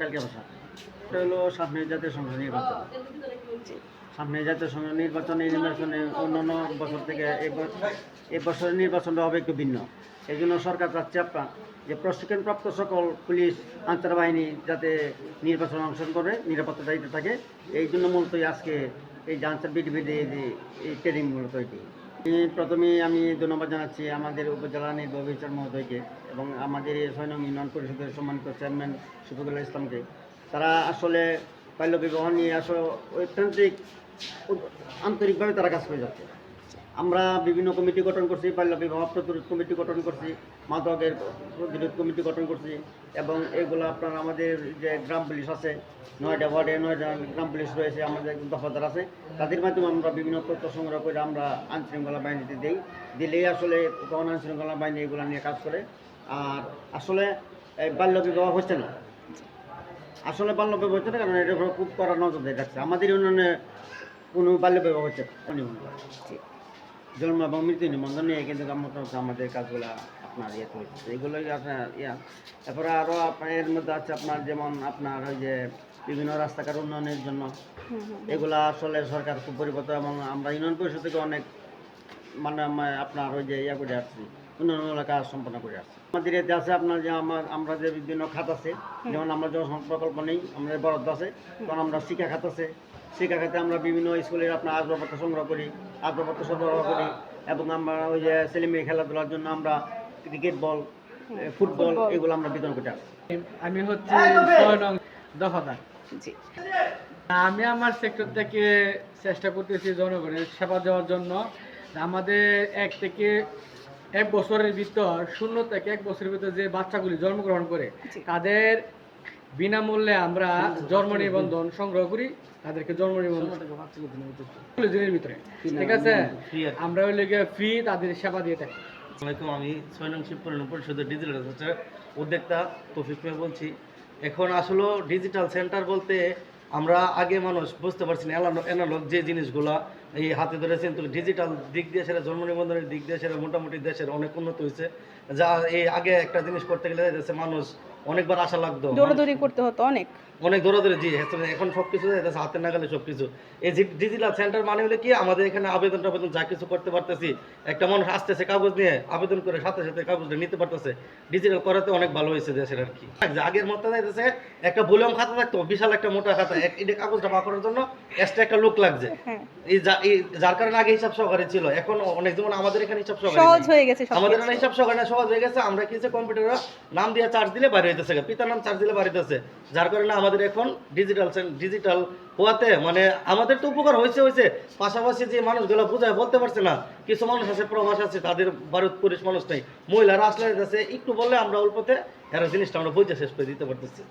কালকে বসা। এটা হলো সামনে জাতীয় সংসদ নির্বাচন। সামনে জাতীয় সংসদ নির্বাচন এই নির্বাচনে অন্যান্য বছর থেকে এই বছরের নির্বাচনটা হবে একটু ভিন্ন। এই জন্য সরকার চাচ্ছে আপনার যে প্রশিক্ষণপ্রাপ্ত সকল পুলিশ আনসার বাহিনী যাতে নির্বাচনে অংশগ্রহণ করে নিরাপত্তা দায়িত্বে থাকে। এই জন্য মূলত আজকে এই যে আনসার বিডিবি এই ট্রেনিং মূলত এটি আমি প্রথমে আমি ধন্যবাদ জানাচ্ছি আমাদের উপজেলা নির্বাহী বিচার মহোদয়কে এবং আমাদের ছয় নং ইউনিয়ন পরিষদের সম্মানিত চেয়ারম্যান শফিকুল্লাহ ইসলামকে। তারা আসলে বাল্য বিবাহ নিয়ে আসলে ঐতান্ত্রিক আন্তরিকভাবে তারা কাজ করে যাচ্ছে। আমরা বিভিন্ন কমিটি গঠন করছি বাল্য বিবাহ প্রতিরোধ কমিটি গঠন করছি, মাদকের প্রতিরোধ কমিটি গঠন করছি এবং এগুলো আপনার আমাদের যে গ্রাম পুলিশ আছে নয়টা ওয়ার্ডে নয়টা গ্রাম পুলিশ রয়েছে, আমাদের দফাদার আছে। তাদের মাধ্যমে আমরা বিভিন্ন তথ্য সংগ্রহ করে আমরা আইনশৃঙ্খলা বাহিনীতে দিই। দিলেই আসলে তখন আইনশৃঙ্খলা বাহিনী এগুলো নিয়ে কাজ করে। আর আসলে, এই বাল্য বিবাহ হচ্ছে না। আসলে বাল্য বিবাহ হচ্ছে না, কারণ এটা খুব কড়া নজর রাখছে আমাদের ইউনিয়নে কোনো বাল্য বিবাহ হচ্ছে না। নিবন্ধন। জন্ম এবং মৃত্যু নিবন্ধন নিয়ে কিন্তু মোটামুটি আমাদের কাজগুলো আপনার ইয়ে হচ্ছে এগুলোই আপনার ইয়া। তারপরে আরও আপনার এর মধ্যে আছে আপনার যেমন আপনার ওই যে বিভিন্ন রাস্তাঘাট উন্নয়নের জন্য। এগুলা আসলে সরকার খুব পরিবর্তন এবং আমরা ইউনিয়ন পরিষদ থেকে অনেক মানে আপনার ওই যে ইয়া করে আসছি উন্নয়নমূলক কাজ সম্পন্ন করে আসছি। আমাদের এতে আছে আপনার যে আমার আমরা যে বিভিন্ন খাত আছে যেমন আমরা যখন প্রকল্প নেই আমাদের বরাদ্দ আছে তখন আমরা শিক্ষা খাত আছে। শিক্ষা খাতে আমরা বিভিন্ন স্কুলের আপনার আসবাবপত্র সংগ্রহ করি। আসবাবপত্র সরবরাহ করি এবং আমরা ওই যে ছেলে মেয়ে খেলাধুলার জন্য আমরা ক্রিকেট বল ফুটবল এগুলো আমরা বিতরণ করে আমি হচ্ছে দফাদার। জি। আমি আমার সেক্টর থেকে চেষ্টা করতেছি জনগণের সেবা দেওয়ার জন্য। আমাদের এক থেকে এক বছরের ভিতর শূন্য থেকে এক বছরের ভিতর যে বাচ্চাগুলি জন্মগ্রহণ করে তাদের বিনামূল্যে আমরা জন্ম নিবন্ধন সংগ্রহ করি তাদেরকে জন্ম নিবন্ধন দিনের ভিতরে। ঠিক আছে? আমরা ওই লেগে ফ্রি তাদের সেবা দিয়ে থাকি। আসসালামাইকুম আমি ছয় নং শিবপুর পরিষদের ডিজিটাল সেন্টার উদ্যোক্তা তৌফিক ভাই বলছি। এখন আসলে ডিজিটাল সেন্টার বলতে আমরা আগে মানুষ বুঝতে পারছি না অ্যানালগ যে জিনিসগুলা এই হাতে ধরেছেন কিন্তু ডিজিটাল দিক দিয়ে সেটা জন্ম নিবন্ধনের দিক দিয়ে সেটা মোটামুটি দেশের অনেক উন্নত হয়েছে। যা এই আগে একটা জিনিস করতে গেলে মানুষ অনেকবার আশা লাগতো। দৌড়াদৌড়ি করতে হতো অনেক। অনেক ধরে ধরে জি হ্যাঁ, এখন সব কিছু হাতের নাগালে সব কিছু এই ডিজিটাল সেন্টার মানে হলে কি আমাদের এখানে আবেদন টাবেদন যা কিছু করতে পারতেছি একটা মানুষ আসতেছে কাগজ নিয়ে আবেদন করে সাথে সাথে কাগজটা নিতে পারতেছে। ডিজিটাল করাতে অনেক ভালো হয়েছে দেশের আর কি। আগের মতো যাইতেছে একটা ভলিউম খাতা থাকতো বিশাল একটা মোটা খাতা এটা কাগজটা পাকানোর জন্য এক্সট্রা একটা লুক লাগছে। হ্যাঁ। এই যার কারণে আগে হিসাব সহকারে ছিল এখন অনেক যেমন আমাদের এখানে হিসাব সহকারে সহজ হয়ে গেছে আমাদের এখানে হিসাব সহকারে সহজ হয়ে গেছে আমরা কি কম্পিউটারে নাম দিয়ে চার্জ দিলে বাইরে হইতেছে পিতার নাম চার্জ দিলে বাড়িতেছে যার কারণে আমাদের এখন ডিজিটাল ডিজিটাল হওয়াতে মানে আমাদের তো উপকার হয়েছে হয়েছে। পাশাপাশি যে মানুষগুলো বোঝায় বলতে পারছে না, কিছু মানুষ আছে, প্রবাস আছে, তাদের ভারত পুরুষ মানুষ নেই। মহিলারা আসলে একটু বললে আমরা অল্পতে এরা জিনিসটা আমরা বুঝে শেষ করে দিতে পারতেছি।